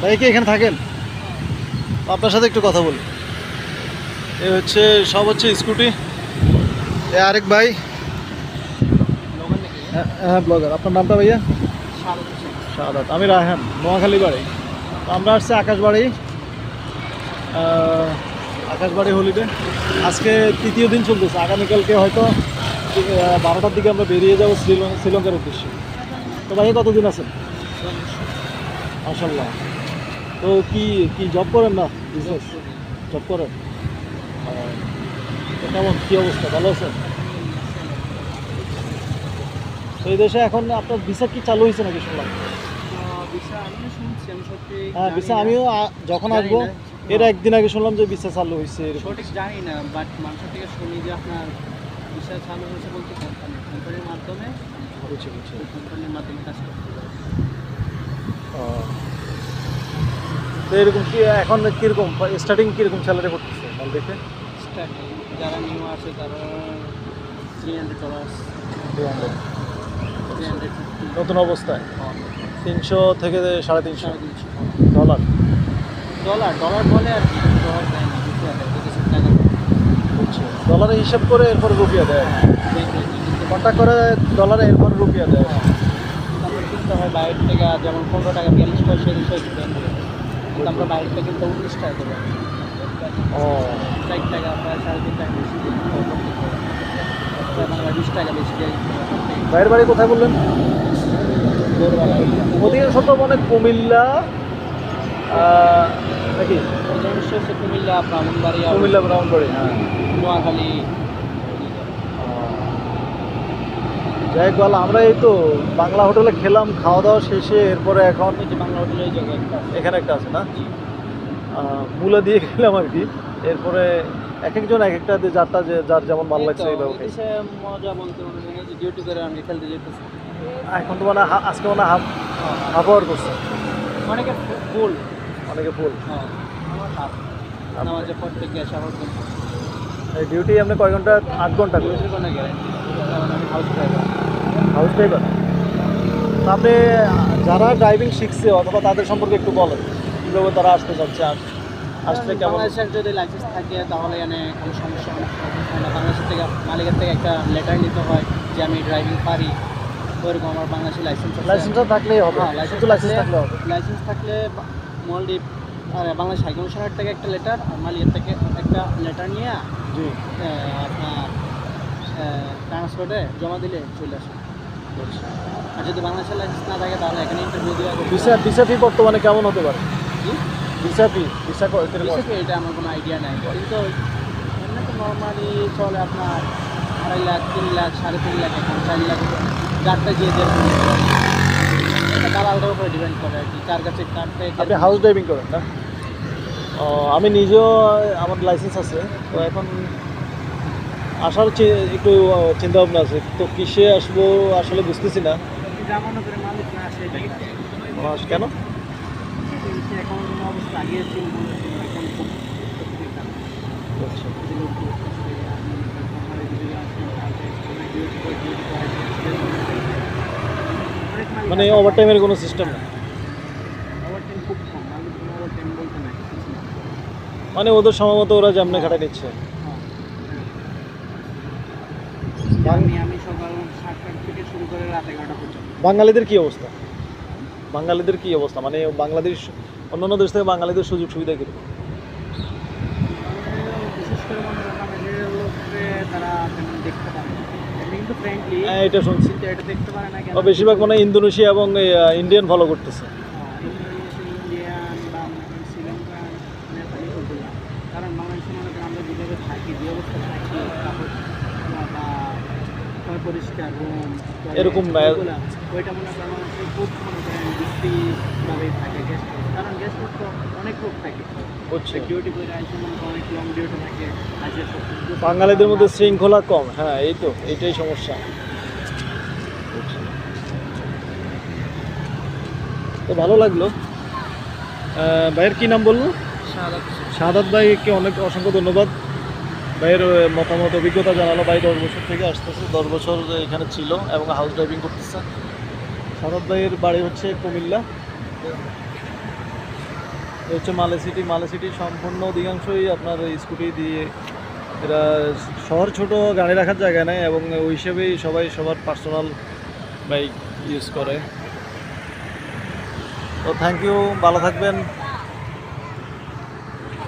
ভাই কি এখানে থাকেন? আপনার সাথে একটু কথা বলি। এ হচ্ছে সব হচ্ছে স্কুটি। এ আরেক ভাই। হ্যাঁ, হ্যাঁ ব্লগার। আপনার নামটা ভাইয়া? সাদাত আমি রায়হান নোয়াখালী বাড়ি। আমরা আসছি আকাশবাড়ি। আকাশবাড়ি হলিডে। আজকে তৃতীয় দিন চলতেছে। আগামীকালকে হয়তো বারোটার দিকে আমরা বেরিয়ে যাব শ্রীলঙ্কা শ্রীলঙ্কার উদ্দেশ্যে। তো ভাইয়া কতদিন আছেন? মাসাল্লাহ তো কি কি জব করেন না? বিজনেস জব করেন? কেমন? কী অবস্থা? ভালো আছেন? তো এই দেশে এখন আপনার ভিসা কি চালু হয়েছে নাকি শুনলাম? হ্যাঁ ভিসা আমিও যখন আসব এর একদিন আগে শুনলাম যে ভিসা চালু হয়েছে। সঠিক জানি না বাট মানুষের থেকে শুনি যে আপনার ভিসা চালু হয়েছে বলতে কোম্পানি কোম্পানির মাধ্যমে। কোম্পানির মাধ্যমে কাজ করতে পারে ও। তো এরকম কি এখন কীরকম স্টার্টিং কীরকম স্যালারি করতেছে? মাল দেখে। যারা নিউ আছে তারা three hundred dollar three hundred নতুন অবস্থায়? তিনশো থেকে সাড়ে তিনশো। ডলার ডলার ডলার বলে আর কি ডলার দেয় না টাকা বুঝছি। ডলারে হিসাব করে এরপর রুপিয়া দেয়। কিন্তু কন্ট্যাক্ট করে ডলারে এরপর রুপিয়া দেয়? তারপর কিনতে হয় বাইরের থেকে যেমন পনেরো টাকা বিয়াল্লিশ পয়সা বিষয় কিনতে আমরা বাইরের থেকে কিনতে উনিশ টাকা করে ও। ষাট টাকা প্রায় সাড়ে তিন টাকা বেশি দিয়ে বাংলা বিশ টাকা বেশি দিয়ে বাইরের বাড়ি কোথায় বললেন? অধিকাংশ তো মানে কুমিল্লা নাকি? কুমিল্লা ব্রাহ্মণবাড়িয়া কুমিল্লা হ্যাঁ। নোয়াখালী যাই হোক বল আমরা এই তো বাংলা হোটেলে খেলাম খাওয়া দাওয়া শেষে এরপরে এখন বাংলা হোটেলে এখানে একটা আছে না? মূলা দিয়ে খেলাম আর কি। এরপরে এক একজন এক একটা যারটা যে যার যেমন ভালো লাগছে এইভাবে মজা বলতে ডিউটি করে আমি খেলতে যেতেছি। এখন তো মানে আজকে মানে হাফ হাফ আওয়ার করছে। অনেকে ফুল অনেকে ফুল আমার হাফ নামাজের পর থেকে আসা হতো এই ডিউটি আপনি কয় ঘণ্টা? আট ঘণ্টা করে। কোনো গ্যারেন্টি আমি হাউস ড্রাইভার হাউস ড্রাইভার আপনি যারা ড্রাইভিং শিখছে অথবা তাদের সম্পর্কে একটু বলেন কীভাবে তারা আসতে চাচ্ছে আস- আসলে কেমন? বাংলাদেশের যদি লাইসেন্স থাকে তাহলে এখানে কোনো সমস্যা হয় না। বাংলাদেশের থেকে মালিকের থেকে একটা লেটার নিতে হয় যে আমি ড্রাইভিং পারি। ওইরকম আমার বাংলাদেশের লাইসেন্স লাইসেন্সটা থাকলেই হবে। হ্যাঁ লাইসেন্স লাইসেন্স থাকলে হবে। লাইসেন্স থাকলে মলদ্বীপ আর বাংলাদেশ হাই কমিশনার থেকে একটা লেটার আর মালিকের থেকে একটা লেটার নিয়ে জি। আপনার ট্রান্সপোর্টে জমা দিলে চলে আসে আর যদি বাংলাদেশের লাইসেন্স না থাকে তাহলে এখানে ইন্টারভিউ দেওয়া ভিসা ভিসা ফি বর্তমানে কেমন হতে পারে? ভিসা ফি ভিসা এটা আমার কোনো আইডিয়া নাই। কিন্তু এমনি তো নর্মালি চলে আপনার আড়াই লাখ তিন লাখ সাড়ে তিন লাখ এখন চার লাখ চারটা যে এটা দালালটার উপরে ডিপেন্ড করে আর কি। কার কাছে কারটা আপনি হাউস ড্রাইভিং করেন না? আমি নিজেও আমার লাইসেন্স আছে। তো এখন আসার একটু চিন্তা ভাবনা আছে। তো কিসে আসব আসলে বুঝতেছি না। জামানো কেন। মানে ওভার টাইমের কোনো সিস্টেম না। মানে ওদের সম্ভবত ওরা যেমনে খাটাই নিচ্ছে আমি আমি সকাল সাতটার থেকে শুরু করে রাত এগারোটা পর্যন্ত বাঙালিদের কি অবস্থা? বাঙালিদের কি অবস্থা? মানে বাংলাদেশ অন্যান্য দেশ থেকে বাঙালিদের সুযোগ সুবিধা কীরকম হ্যাঁ, এটা শুনছি। বেশিরভাগ মানে ইন্দোনেশিয়া এবং ইন্ডিয়ান ফলো করতেছে। ওগুলো কারণ বাংলাদেশে মনে করেন আমরা যেভাবে থাকি যে অবস্থা তোমার পরিষ্কার রুম এরকম না। ওইটা মনে করেন খুব মনে করেন বৃষ্টিভাবেই থাকে গেস্ট কারণ গেস্ট তো অনেক লোক থাকে। ডিউটি করে আসে মনে করেন অনেক লং ডিউটি থাকে আসে বাঙালিদের মধ্যে শৃঙ্খলা কম। হ্যাঁ এই তো এইটাই সমস্যা। তো ভালো লাগল। ভাইয়ের কি নাম বলল? সাদা কিছু। শাহাদাত ভাইকে অনেক অসংখ্য ধন্যবাদ। ভাইয়ের মতামত, অভিজ্ঞতা জানালো ভাই দশ বছর থেকে আসতেছে, দশ বছর এখানে ছিল এবং হাউস ড্রাইভিং করতেছে। সাদাত ভাইয়ের বাড়ি হচ্ছে কুমিল্লা। হচ্ছে মালে সিটি। মালে সিটি সম্পূর্ণ অধিকাংশই আপনার স্কুটি দিয়ে এরা শহর ছোট, গাড়ি রাখার জায়গা নেয় এবং ওই হিসেবেই সবাই সবার পার্সোনাল বাইক ইউজ করে। তো থ্যাংক ইউ ভালো থাকবেন।